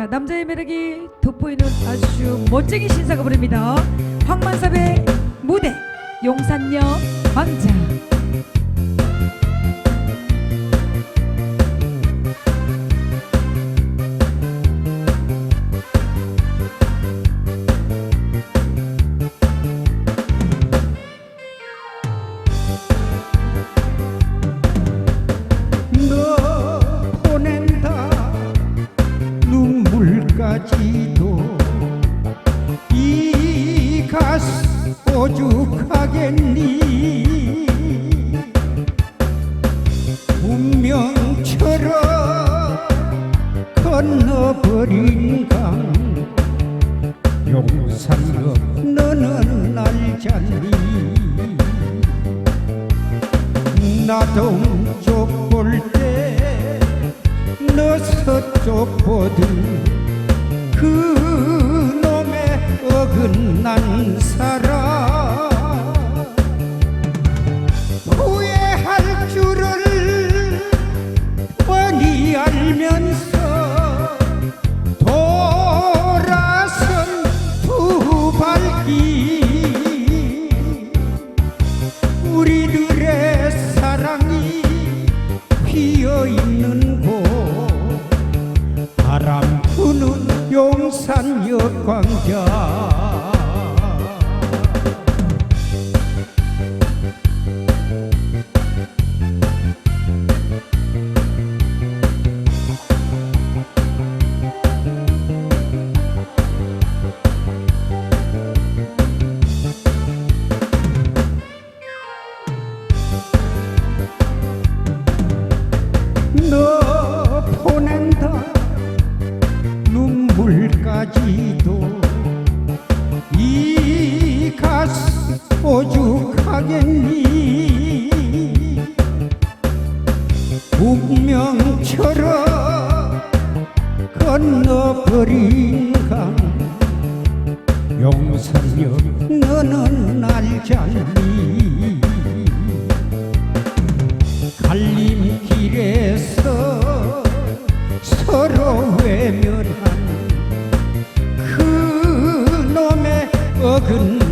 자 남자의 매력이 돋보이는 아주 멋쟁이 신사가 부릅니다. 황만섭의 무대 용산역 왕자. 눈물까지도 이 가슴 오죽하겠니? 운명처럼 건너버린 강 용산역 너는 알잖니? 나 동 쪽 볼때 너 서쪽 보든 그 놈의 어긋난 사람 후회할 줄을 뻔히 알면서 돌아선 두 발길 우리들의 사랑이 피어 있는 용산역 광장 눈물까지도 이 가슴 오죽하겠니? 운명처럼 건너버린 강 용산역 너는 알잖니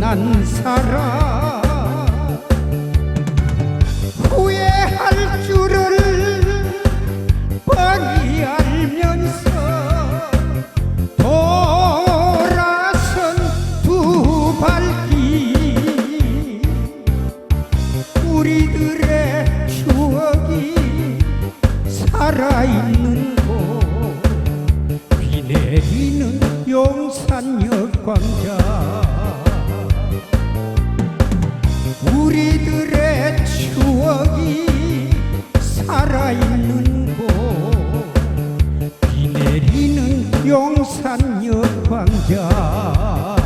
난 사랑 후회할 줄을 뻔히 알면서 돌아선 두 발길 우리들의 추억이 살아있는 곳비 내리는 용산역 광장 용산 역광장